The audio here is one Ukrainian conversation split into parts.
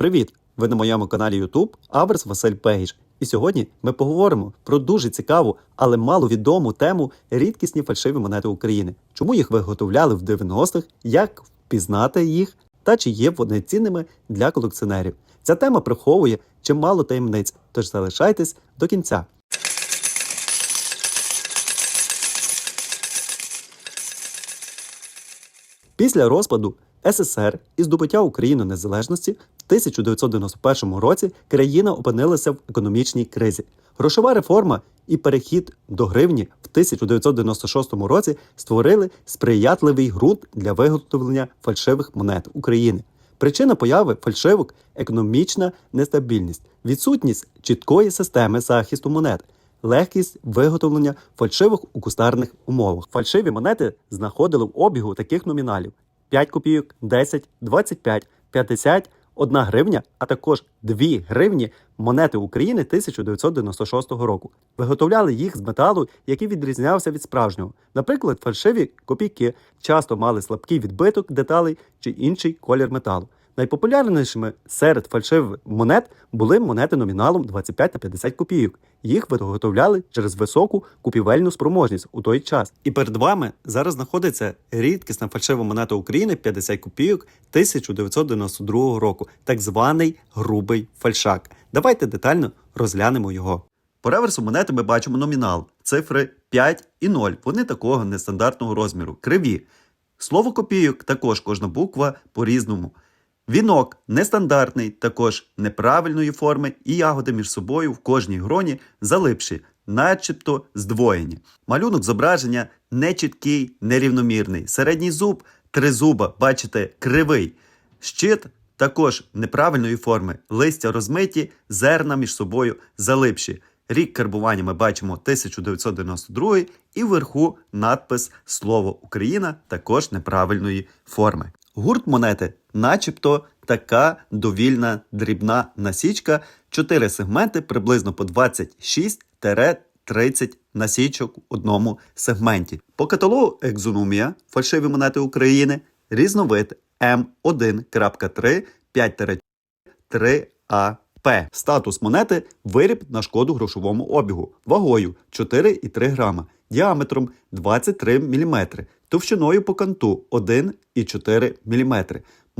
Привіт! Ви на моєму каналі YouTube Аверс Василь Пегіш. І сьогодні ми поговоримо про дуже цікаву, але маловідому тему рідкісні фальшиві монети України. Чому їх виготовляли в 90-х, як впізнати їх та чи є вони цінними для колекціонерів. Ця тема приховує чимало таємниць, тож залишайтесь до кінця. Після розпаду СССР і здобуття України незалежності в 1991 році країна опинилася в економічній кризі. Грошова реформа і перехід до гривні в 1996 році створили сприятливий ґрунт для виготовлення фальшивих монет України. Причина появи фальшивок економічна нестабільність, відсутність чіткої системи захисту монет. Легкість виготовлення фальшивих у кустарних умовах. Фальшиві монети знаходили в обігу таких номіналів: 5 копійок, 10, 25, 50, 1 гривня, а також 2 гривні монети України 1996 року. Виготовляли їх з металу, який відрізнявся від справжнього. Наприклад, фальшиві копійки часто мали слабкий відбиток деталей чи інший колір металу. Найпопулярнішими серед фальшивих монет були монети номіналом 25 та 50 копійок. Їх виготовляли через високу купівельну спроможність у той час. І перед вами зараз знаходиться рідкісна фальшива монета України 50 копійок 1992 року, так званий грубий фальшак. Давайте детально розглянемо його. По реверсу монети ми бачимо номінал, цифри 5 і 0. Вони такого нестандартного розміру, криві. Слово копійок також кожна буква по-різному. Вінок нестандартний, також неправильної форми, і ягоди між собою в кожній гроні залипші, начебто здвоєні. Малюнок зображення нечіткий, нерівномірний. Середній зуб три зуба, бачите, кривий. Щит також неправильної форми, листя розмиті, зерна між собою залипші. Рік карбування ми бачимо 1992 і вверху надпис Слово Україна також неправильної форми. Гурт монети, начебто така довільна дрібна насічка, 4 сегменти приблизно по 26-30 насічок в одному сегменті. По каталогу Екзономія фальшиві монети України різновид М1.3 5-3АП. Статус монети виріб на шкоду грошовому обігу, вагою 4,3 грама, діаметром 23 мм, товщиною по канту 1,4 мм.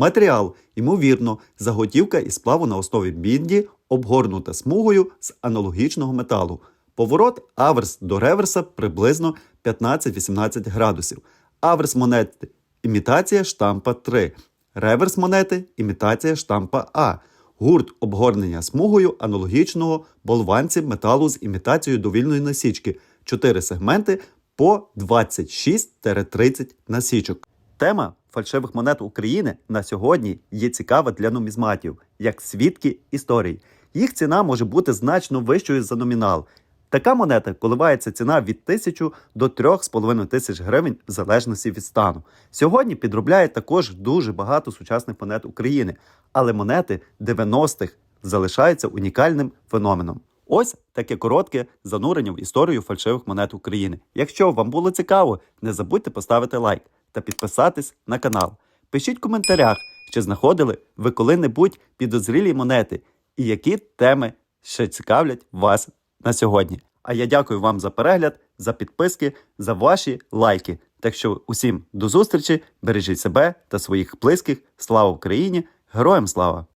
Матеріал, ймовірно, заготівка із сплаву на основі бінді, обгорнута смугою з аналогічного металу. Поворот аверс до реверса приблизно 15-18 градусів. Аверс монети імітація штампа 3. Реверс монети імітація штампа А. Гурт обгорнення смугою аналогічного болванці металу з імітацією довільної насічки. 4 сегменти по 26-30 насічок. Тема фальшивих монет України на сьогодні є цікава для нумізматів, як свідки історій. Їх ціна може бути значно вищою за номінал. Така монета коливається ціна від 1000 до 3,5 тисяч гривень в залежності від стану. Сьогодні підробляють також дуже багато сучасних монет України, але монети 90-х залишаються унікальним феноменом. Ось таке коротке занурення в історію фальшивих монет України. Якщо вам було цікаво, не забудьте поставити лайк та підписатись на канал. Пишіть в коментарях, чи знаходили ви коли-небудь підозрілі монети і які теми ще цікавлять вас на сьогодні. А я дякую вам за перегляд, за підписки, за ваші лайки. Так що усім до зустрічі, бережіть себе та своїх близьких. Слава Україні! Героям слава!